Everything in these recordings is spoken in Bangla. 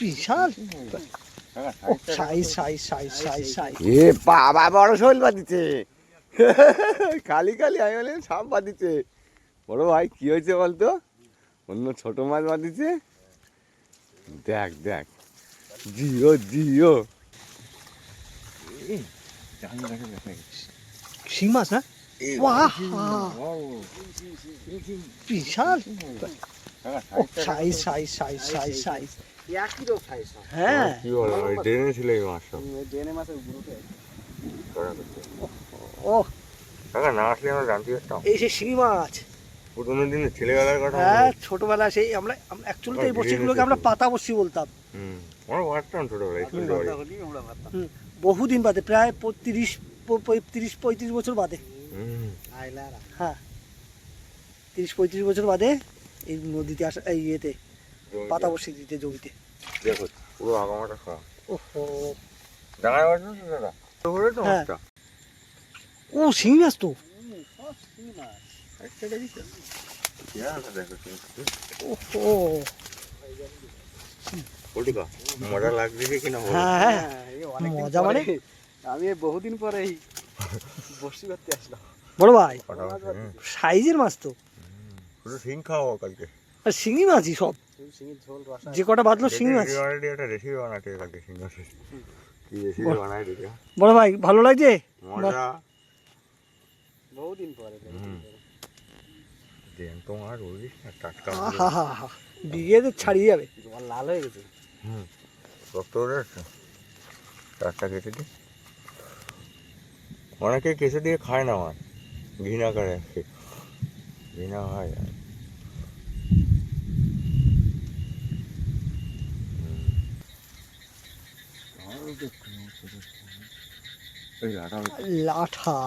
বিশাল। এ বাবা বড় শোল বাঁধিছে। খালি খালি আমি বলে সাপ বাঁধিছে। বড় ভাই কি হয়েছে বলতো? অন্য ছোট মাছ বাঁধিছে। দেখ দেখ। জিও জিও। শিং মাছ না? বিশাল। Size size size size size একই রকম সাইজ হ্যাঁ। কি বলো ওই ড্রেনে ছিল এই মাছটা ডেনে মাছের গুঁড়োতে ও কাকা না আসলে আমরা জানতে পারতাম। এই সেই শিঙি মাছ। পুরোনো দিনে ছেলেবেলার কথা হ্যাঁ ছোটবেলা সেই আমরা অ্যাকচুয়ালি এই আমরা পাতা বলতাম? হুম আমরা ছোটবেলায় বহুদিন বাদে প্রায় তিরিশ তিরিশ পঁয়ত্রিশ বছর বাদে। হ্যাঁ। তিরিশ পঁয়ত্রিশ বছর বাদে এই নদীতে আসা এই ইয়েতে পাতা বসি দিতে জমিতে। দেখো পুরো আগামাটা খাওয়া ওহো। দাঁড়ায় বসো দাদা? তো হ্যাঁ। মাছটা ও শিঙি মাছ তো। ওহো। পল্টুকা মজা কিনা হ্যাঁ হ্যাঁ। এই মজা মানে? আমি বহুদিন পরে এই বসি করতে আসলাম। বড় ভাই সাইজের মাছ তো। শিং কালকে। আর শিঙি মাছই সব। শিঙির যে কটা বাঁধলো শিঙি মাছ অলরেডি একটা রেসিপি বানাতে কালকে শিং মাছের কি রেসিপি বানাই দিতে বড় ভাই ভালো লাগছে? মজা। বহুদিন পরে দেন তোমার বুঝিস টাটকা হা হা হা। ছাড়িয়ে যাবে। জল লাল হয়ে গেছে। হুম। রক্ত উঠে যাচ্ছে টাটকা কেটে দি। অনেকে কেসে দিয়ে খায় না আমার ঘৃণা করে ঘৃণা হয় আর। এই লাটা লাঠা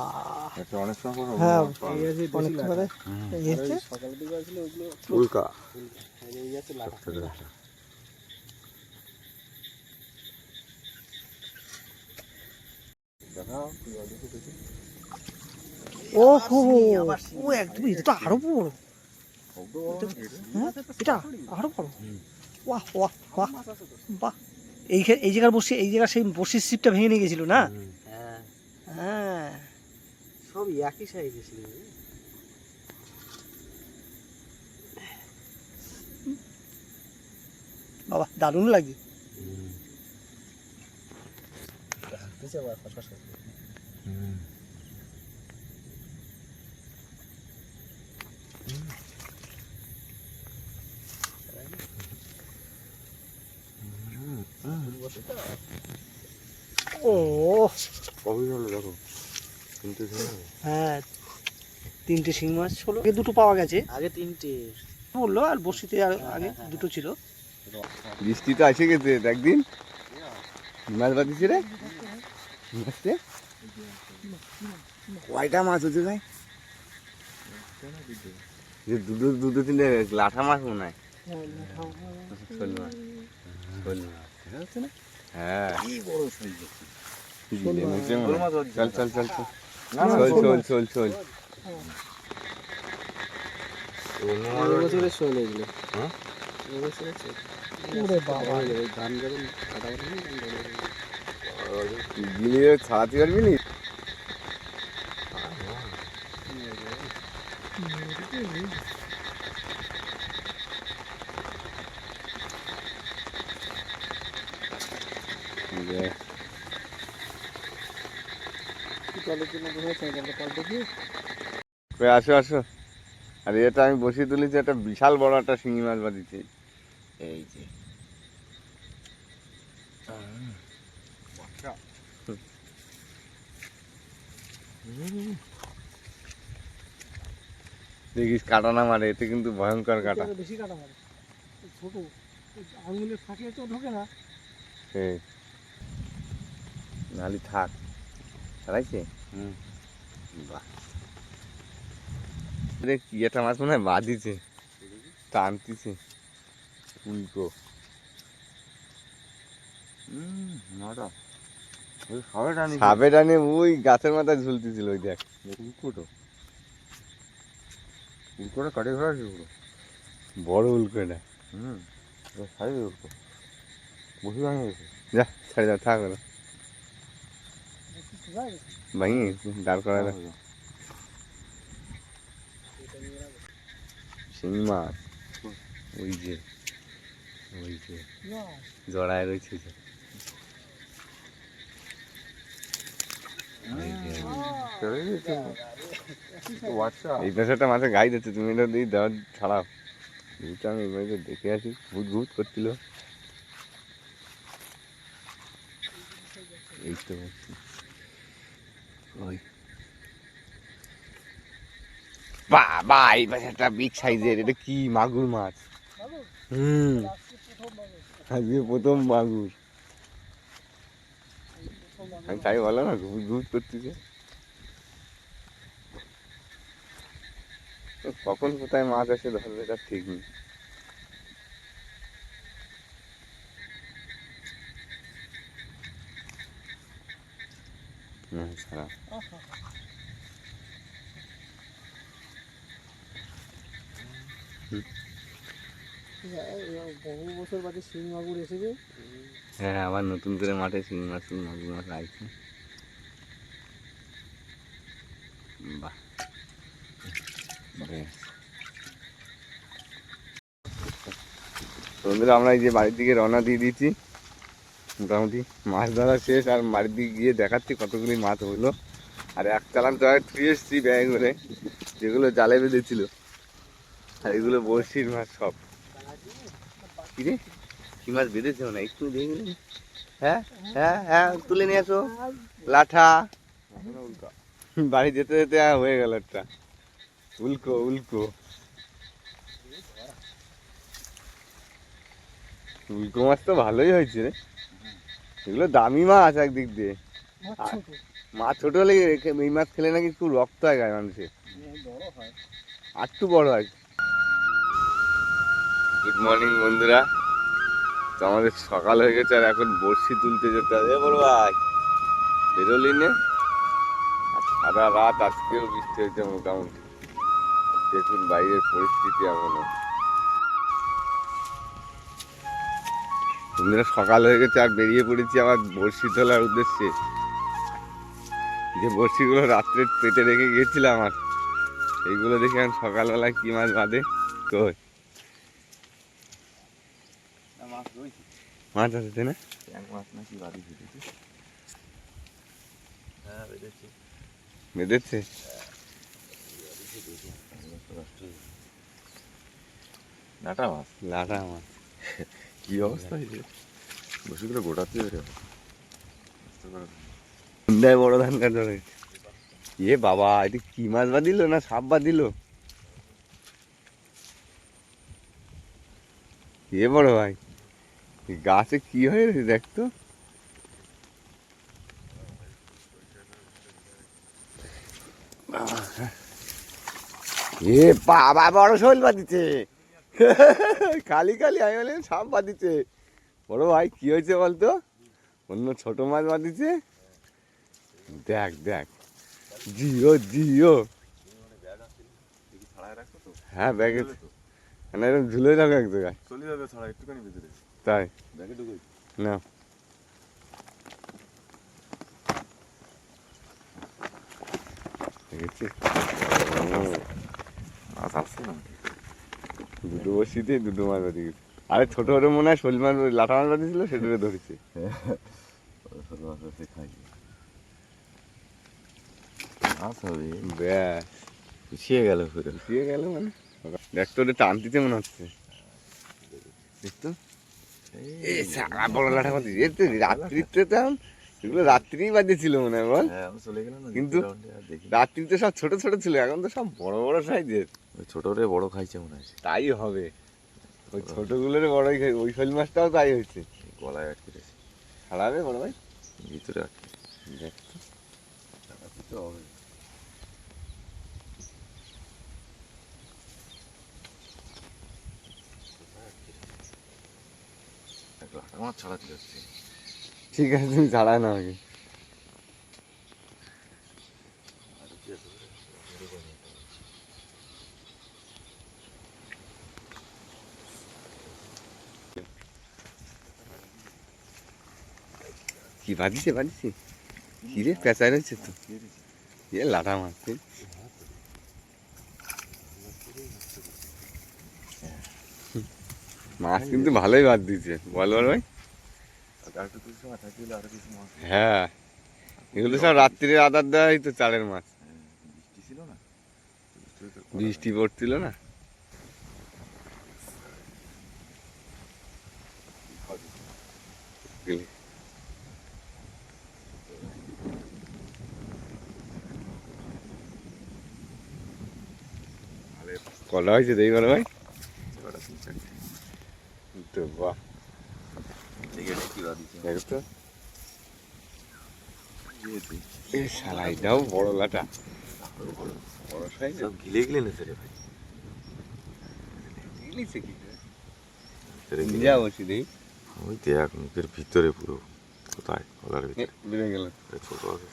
অনেক সময় হ্যাঁ অনেক। সকালের দিকে আসলে ওগুলো উল্কা। ও হো ও একদম এটা আরও বড়? হ্যাঁ এটা আরও বড়। হুম। বাহ বাহ বাহ। বাহ। এই এই জায়গার বসে এই জায়গার সেই বসির সিপটা ভেঙে নিয়ে গেছিল না? হ্যাঁ। হ্যাঁ। সব একই সাইজে ছিল। বাবা দারুণ লাগে হুম। দিছে আবার ফসফস করে। হুম। ও। কবে হলো দেখো? হ্যাঁ তিনটে শিং মাছ হলো আগে দুটো পাওয়া গেছে। আগে তিনটে। বলল আর বসিতে আর আগে দুটো ছিল। বৃষ্টি তো এসে গেছে একদিন। মাছ বাঁধিছি রে? কয়টা মাছ হচ্ছে ভাই? যে দুটো দুটো তিনটে লাঠা মাছ মনে হয়। শোল মাছ। শোল মাছ দেখা যাচ্ছে না? হ্যাঁ। কি বড় সাইজ হয়। চল চল চল চল। না, না, চল শোল চল মাছ। চল চল এই বছরের শোল এগুলো হ্যাঁ? এই বছরের শোল ওরে বাবা ওই ধান যখন কাটা হবে না, তখন ধরে দেবে। গিলিয়ে ছাড়াতে পারবি নি দেখ, জলের জন্য ঘুরেছে জলটা পাল্টে দিয়ে কই আসো আসো। আর এটা আমি বসিয়ে তুলেছি একটা বিশাল বড় একটা শিঙি মাছ বাঁধিছি এই যে। দেখিস কাটা না মারে এতে কিন্তু ভয়ঙ্কর কাটা। বেশি কাটা মারে। ছোট আঙুলের ফাঁকে তো ঢোকে না। সেই নালি থাক। ছাড়াইছে? হুম। বাহ। কি একটা মাছ মনে হয় বাঁধিছে টানতিছে উল্টো। সাপে টানে ওই গাছের মাথায় ঝুলতেছিল ওই দেখ। উল্কোটো উল্কোটা কাটে ঘোরা আছে পুরো। বড় উল্কো এটা। হুম সাইজ উঠবো বসে ভাঙে গেছে যা ছেড়ে যাও থাক ভাঙি দাঁড় করা। শিং মাছ। ওই যে ওই যে। জড়ায় রয়েছে যে। এই পেশাটা গাই দিচ্ছে তুমি এটা দিয়ে দেওয়া ছাড়াও। ভূতটা আমি এবারে দেখে আছি ভূত ভূত করছিল। এই তো। বলছি। ওই। বাবা এই পেশাটা বিগ সাইজের এটা কি মাগুর মাছ? হুম। আজকে প্রথম মাগুর। আমি তাই বলো না ভূত ভূত করতেছে। কখন কোথায় মাছ আসে ধরবে তার ঠিক নেই। ছাড়া বহু বছর বাদে শিং মাগুর এসেছে হ্যাঁ আবার নতুন করে মাঠে শিং মাছ মাগুর মাছ আসছে বাহ আমরা এই যে বাড়ির দিকে রওনা দিয়ে দিয়েছি। মোটামুটি মাছ ধরা শেষ, আর বাড়ির দিকে গিয়ে দেখাচ্ছি কতগুলি মাছ হলো। আর এক চালান তো থুয়ে এসছি ব্যাগ করে, যেগুলো জালে বেঁধেছিল। আর এগুলো বড়শির মাছ সব। কিরে কি মাছ বেঁধেছে না একটু গেলে হ্যাঁ? হ্যাঁ? হ্যাঁ তুলে নিয়ে আসো। লাঠা। বাড়ি যেতে যেতে হয়ে গেল একটা। উল্কো উল্কো। উল্কো মাছ তো ভালোই হয়েছে রে। এগুলো দামি মাছ একদিক দিয়ে। মাছ ছোট। হলে এই মাছ খেলে নাকি খুব রক্ত হয় গায়ে মানুষের। আর একটু বড় হয়। গুড মর্নিং বন্ধুরা। তো আমাদের সকাল হয়ে গেছে আর এখন বড়শি তুলতে যেতে হবে। বড় ভাই বেরোলি নে? সারা রাত আজকেও বৃষ্টি হয়েছে মোটামুটি। দেখুন বাইরের পরিস্থিতি এমন। বন্ধুরা সকাল হয়ে গেছে আর বেরিয়ে পড়েছি আমার বড়শি তোলার উদ্দেশ্যে। যে বড়শিগুলো রাত্রে পেটে রেখে গেছিলাম আর এইগুলো দেখে আমি সকালবেলায় কি মাছ বাঁধে। কই মাছ আছে তাই না? মাছ হ্যাঁ বেঁধেছে। বেঁধেছে? নাটা মাছ। লাটা মাছ। কি অবস্থা হয়েছে বসেগুলো গোটাতে বেরো সন্ধ্যায় বড় ধান কাটা রয়েছে এ বাবা, এটা কি মাছ বাঁধিল না সাপ বাঁধিল? এ বড় ভাই গাছে কি হয়ে রয়েছে দেখতো এ বাবা, বড় শোল বাঁধিছে। খালি খালি আমি বললাম সাপ বাঁধিছে। বড় ভাই কি হয়েছে বলতো? অন্য ছোট মাছ বাঁধিছে। দেখ দেখ। জিও জিও। হ্যাঁ ব্যাগে। মানে এরকম ঝুলে রাখো এক জায়গায়। চলে যাবে ছাড়া একটুখানি ভিতরে। তাই। ব্যাগে ঢুকে। না। দেখেছি মাছ আসছে না। দুটো বসিতে দুটো মাছ বাঁধি গেছে। আরে ছোট ছোট মনে হয় শোল মাছ লাটা মাছ বাঁধিয়েছিল সেটারে ধরেছে। ব্যাস। গেল পুরো। গেল মানে? দেখ তো ওটা টানতিতে মনে হচ্ছে। দেখতো এই সারা বড় লাঠা বাঁধি তো রাত্রিতে তো এখন এগুলো রাত্রিই বাঁধিয়েছিল মনে হয় বল। হ্যাঁ কিন্তু- রাত্রিতে সব ছোট ছোট ছিল এখন তো সব বড় বড় সাইজের ওই ছোট রে বড় খাইছে মনে হয় তাই হবে। ওই ছোটগুলোর বড়ই খাই ওই শোল মাছটাও তাই হয়েছে। গলায় আটকে রয়েছে ছাড়াবে বড় ভাই। ভিতরে আটকে। দেখ তো। হবে ঠিক আছে তুমি ছাড়া না আগে। কি বাঁধিছে বাঁধিছে কি রে পেঁচায় রয়েছে তো। এ লাটা মাছ রে। মাছ কিন্তু ভালোই বাদ দিয়েছে। বল বল ভাই। হ্যাঁ। এগুলো সব রাত্রিরে আদার দেওয়াই তো চালের মাছ। বৃষ্টি পড়ছিল না গেলে। কলা হয়েছে দেখি বলো ভাই। তো বাহ। তো। এ বড় লাটা। বড় সাইজ? গিলে গিলে নেছে রে ভাই। ইলিশে কি গিলে। যা বসি দেখি। ওই দেখ মুখের ভিতরে পুরো। কোথায়? কলার এ, ভিতরে বেড়ে গেল ছোট আছে।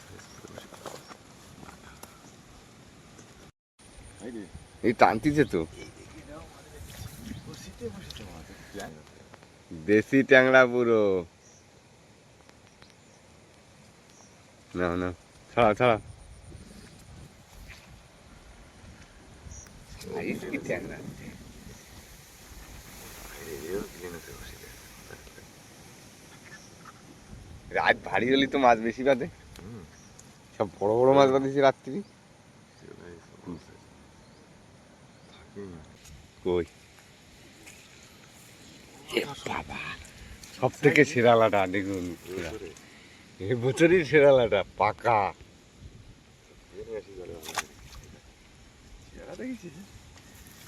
এই টানতিছে তো। দেশি ট্যাংরা পুরো না না ছাড়া ছাড়া কি ট্যাংরা। রাত ভারী হলে তো মাছ বেশি বাদে সব বড় বড় মাছ বাঁধেছি রাত্রি সেগুলাই সব মাছ আছে। থাকেই না। কই? বাবা। সব থেকে সেরালাটা দেখুন এ বছরই সেরা পাকা?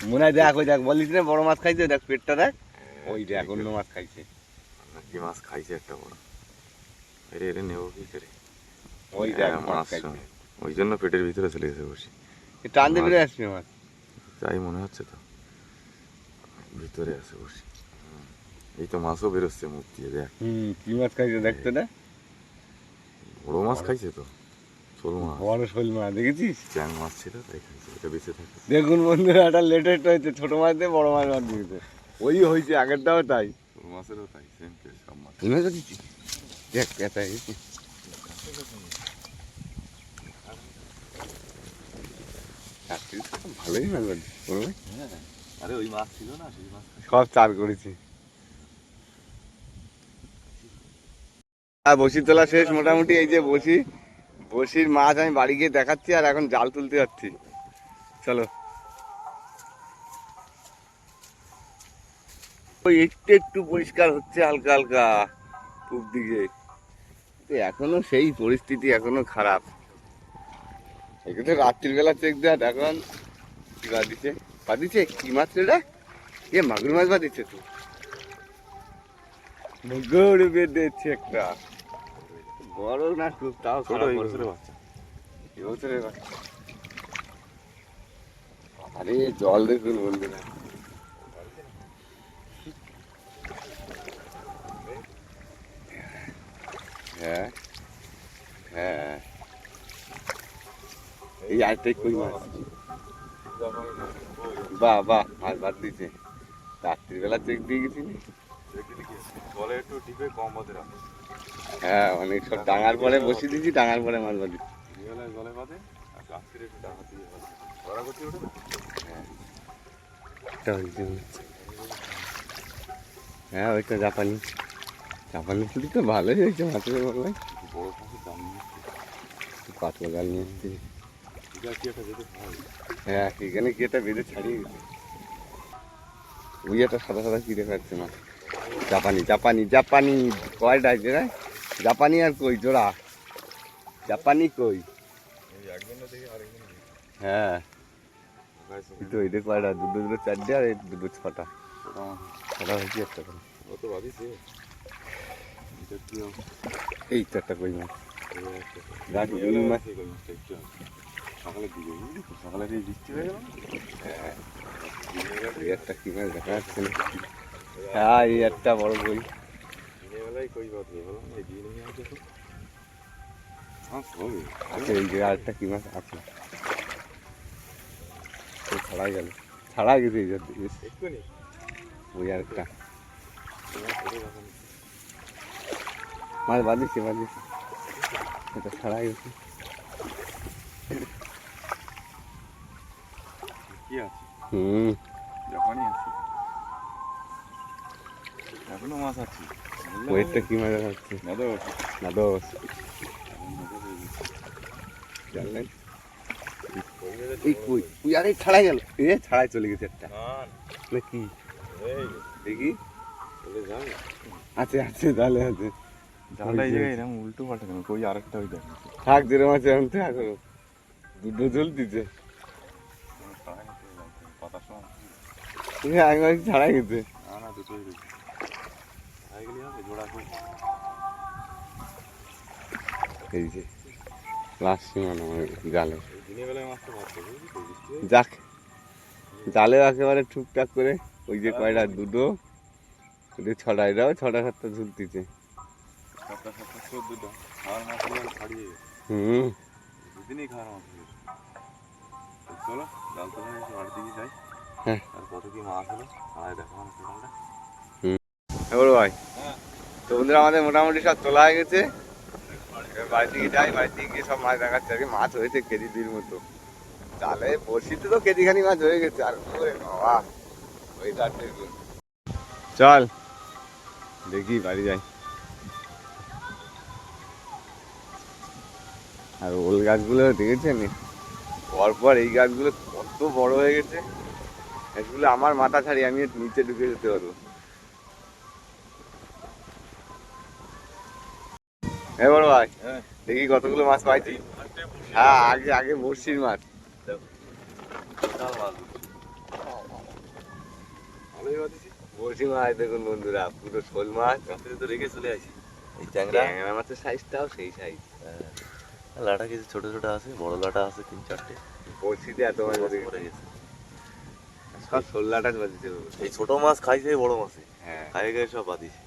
মনে হয় দেখ ওই দেখ বলিস না বড় মাছ খাইছে দেখ পেটটা দেখ। ওই দেখ অন্য মাছ খাইছে। কি মাছ খাইছে একটা বড়? আরে এরে নেব কি করে? ওই দেখ হ্যাঁ, মাছ ওই জন্য পেটের ভিতরে চলে গেছে বসি টান দিয়ে বেরিয়ে আসবে মাছ তাই মনে হচ্ছে তো ভিতরে আছে বসি। এই তো মাছও বেরোচ্ছে মুখ দিয়ে দেখ হুম কি মাছ খাইছে দেখতে না বড় মাছ খাইছে তো শোল মাছ বড় শোল মাছ দেখেছিস চ্যাং মাছ ছিল তাই খাইছে এটা বেঁচে থাকে দেখুন বন্ধুরা একটা লেটেস্ট হয়েছে ছোট মাছ দিয়ে বড় মাছ বাদ দিয়েছে ওই হয়েছে আগেরটাও তাই শোল মাছেরও তাই সেম সব মাছ দেখ পেঁচা ভালোই মাছ বাদ দিচ্ছে, বলো ভাই। আরে ওই মাছ ছিল না সেই মাছ সব চার করেছি। আর বসি তোলা শেষ মোটামুটি এই যে বসি বসির মাছ আমি বাড়ি গিয়ে দেখাচ্ছি আর এখন জাল তুলতে যাচ্ছি। চলো। ওই একটু একটু পরিষ্কার হচ্ছে হালকা হালকা পূব দিকে। এখনও সেই পরিস্থিতি এখনও খারাপ। এখানে রাত্রির বেলা চেক দেয় এখন কি বাদিছে বাদিছে কি মাছ রে এ মাগুর মাছ বা বাদিছে তো। মাগুর বেঁধেছে একটা। বড় না খুব তাও ছোট বছরের না। বাচ্চা এবছরের বাচ্চা। আরে জল দেখুন বন্ধুরা। হ্যাঁ হ্যাঁ। এই আরেকটাই কই মাছ? বাহ বাহ মাছ বাদ দিছে রাত্রিবেলা চেক দিয়ে গেছিলি? জলে একটু ডিপে কম বাদে হ্যাঁ অনেক সব ডাঙার পরে বসিয়ে দিয়েছি ডাঙার পরে মাছ দিচ্ছি জলে বাদে আর রাত্রিরে একটু ডাঙা দিয়ে ধরা করতে ওঠে মনে হ্যাঁ ওইটা জাপানি। জাপানি ফুটি তো ভালোই হয়েছে মাছের বড় মাছের দাম পাতলা জাল নিয়ে হয়, এখানে কি একটা বেঁধে ছাড়িয়ে ওই একটা সাদা সাদা কি দেখা না জাপানি জাপানি জাপানি। কয়টা আছে রে? জাপানি আর কই, জোড়া? জাপানি কই? হ্যাঁ। কয়টা দুটো দুটো চারটে আর দুটো ছটা। ছটা হয়েছে একটা? এই একটা কই মাছ বুঝলি তো? সকালে এই বৃষ্টি হয়ে গেল এই একটা কি মাছ দেখা যাচ্ছে? না হ্যাঁ এই একটা বড় কই বাদে এই দিনে আচ্ছা এই যে আরেকটা কি মাছ আছে ছাড়াই গেল। ছাড়াই গেছে এই এক্ষুনি? ওই আরেকটা। নেই। মাছ বাঁধিছে বাঁধিছে। এটা ছাড়া গেছে। আছে? হুম। যখনই আছে। এখনও মাছ আছে। ওয়েটটা কি মাছ হচ্ছে জানলেন? এই কই? আরে ছাড়াই গেল। এ ছাড়াই চলে গেছে একটা। না কি? দেখি। আছে আছে তাহলে আছে। জালটা এই জায়গায় এরকম উল্টো পাল্টা কেন? কই আরেকটা ওই দেখ। থাক যেরকম আছে এখন থাক। দুটো জ্বলতিছে পাতার তুমি গেছে। না না এই যে লাস্ট সীমানা জালে। যাক জালে একেবারে টুকটাক করে ওই যে কয়টা দুটো ওদের ছটা এটাও ছটা সাতটা ঝুলতিছে। হুম। দুদিনই খাওয়ার চলো জাল তো বাড়ির দিকে যাই। হ্যাঁ। আর কত কি মাছ হলো? দেখো এবার ভাই। তো বন্ধুরা আমাদের মোটামুটি সব তোলা হয়ে গেছে। যাই বাড়ির গিয়ে সব মাছ দেখাচ্ছে। আর মাছ হয়েছে কেজি দুইর মতো। তাহলে বড়শিতে তো মাছ হয়ে গেছে। আর ওরে বাবা ওই তারটা চল দেখি বাড়ি যাই। আর ওল গাছগুলো দেখেছেন? পরপর এই গাছগুলো কত বড় হয়ে গেছে। এগুলো আমার মাথা ছাড়ি আমি নিচে ঢুকে যেতে পারব। হ্যাঁ বড় ভাই হ্যাঁ। দেখি কতগুলো মাছ পাইছি। হ্যাঁ আগে আগে বড়শির মাছ। বড়শি মাছ দেখুন বন্ধুরা পুরো শোল মাছ। তো রেখে চলে আসি এই ট্যাংরা? মাছের সাইজটাও সেই সাইজ লাটা কিছু ছোট ছোট আছে বড় লাটা আছে তিন চারটে। বড়শিতে এত মাছ পড়ে গেছে। সব বাঁধিতে এই ছোট মাছ খাইছে বড় মাছে হ্যাঁ। খাই সব বাদিছে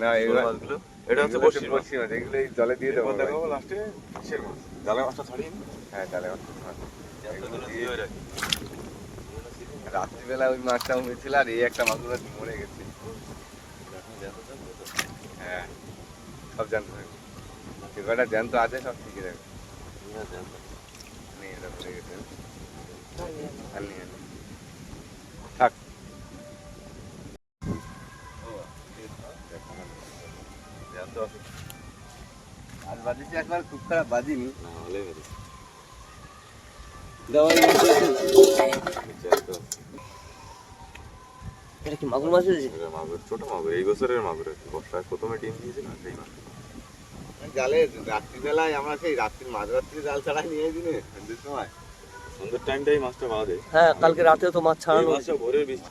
না এগুলো এটা হচ্ছে মাছ। এগুলো এই জলে দিয়ে দেবো লাস্টে কিসের মাছ? জালে মাছটা ছাড়িয়ে হ্যাঁ তাহলে মাছ এতগুলো দিয়ে রাখি। রাত্রিবেলা ওই মাছটা হয়েছিল আর এই একটা মাছ মরে গেছে। হ্যাঁ সব জানতে। হবে যে কটা জ্যান্ত আছে সব ঠিকই এটা মরে গেছে। আর নেই হলে এটা কি মাগুর মাছ হয়েছে? মাগুর ছোট মাগুর এই বছরের মাগুর বর্ষায় প্রথমে ডিম দিয়েছে না সেই মাছ জালে রাত্রিবেলায় আমরা সেই রাত্রি মাঝরাত্রি জাল ছাড়াই নিয়ে দিনে সন্ধ্যের সময়। সন্ধ্যের টাইমটাই মাছটা হ্যাঁ কালকে রাতেও তো মাছ ছাড়ানো ভোরের বৃষ্টি।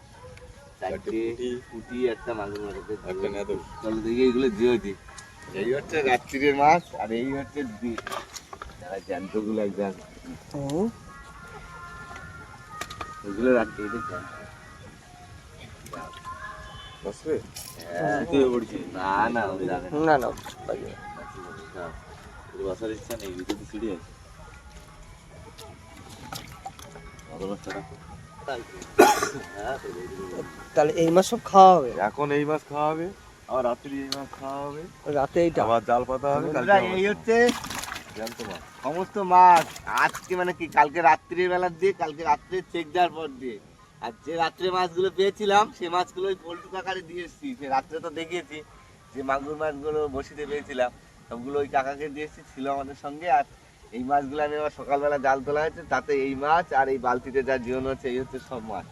চারটে। পুঁটি একটা মাগুর মাছ। একটা নেদর চলো দেখি এগুলো দিয়েছি এই হচ্ছে রাত্রিরের মাছ আর এই হচ্ছে জ্যান্তগুলো একদম ও এগুলো জ্যান্ত বাসবে হ্যাঁ। না না না। না হ্যাঁ। বাসার ইচ্ছা নেই সিঁড়ি আছে তাহলে এই মাছ সব খাওয়া হবে? এখন এই মাছ খাওয়া হবে আবার রাত্রি এই মাছ খাওয়া হবে রাতে এইটা? আবার জাল পাতা হবে কালকে এই হচ্ছে সমস্ত মাছ। আজকে মানে কি কালকে রাত্রির বেলা দিয়ে কালকে রাত্রে চেক দেওয়ার পর দিয়ে। আর যে রাত্রে মাছগুলো পেয়েছিলাম সে মাছগুলো ওই পোল্ট্রি কাকারে দিয়ে এসেছি। সে রাত্রে তো দেখিয়েছি যে মাগুর মাছগুলো বসিতে পেয়েছিলাম সবগুলো ওই কাকাকে দিয়ে এসেছি ছিল আমাদের সঙ্গে। আর এই মাছগুলো আমি আবার সকালবেলা জাল তোলা হয়েছে তাতে এই মাছ আর এই বালতিতে যা জীবন আছে এই হচ্ছে সব মাছ।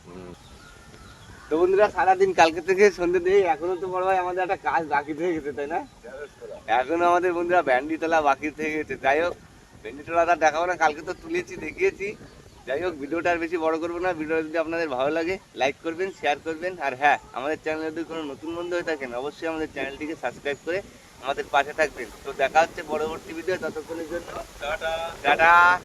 তো বন্ধুরা সারাদিন কালকে থেকে সন্ধ্যে দিয়ে এখনও তো বড় ভাই আমাদের একটা কাজ বাকি থেকে গেছে তাই না? এখনও আমাদের বন্ধুরা ভ্যান্ডি তোলা বাকি থেকে গেছে। যাই হোক ভ্যান্ডি তোলাটা দেখাবো না কালকে তো তুলেছি দেখিয়েছি। যাই হোক ভিডিওটা আর বেশি বড় করব না ভিডিওটা যদি আপনাদের ভালো লাগে লাইক করবেন শেয়ার করবেন। আর হ্যাঁ আমাদের চ্যানেলে যদি কোনো নতুন বন্ধু হয়ে থাকেন অবশ্যই আমাদের চ্যানেলটিকে সাবস্ক্রাইব করে আমাদের পাশে থাকবেন। তো দেখা হচ্ছে পরবর্তী ভিডিও ততক্ষণের জন্য টাটা। টাটা।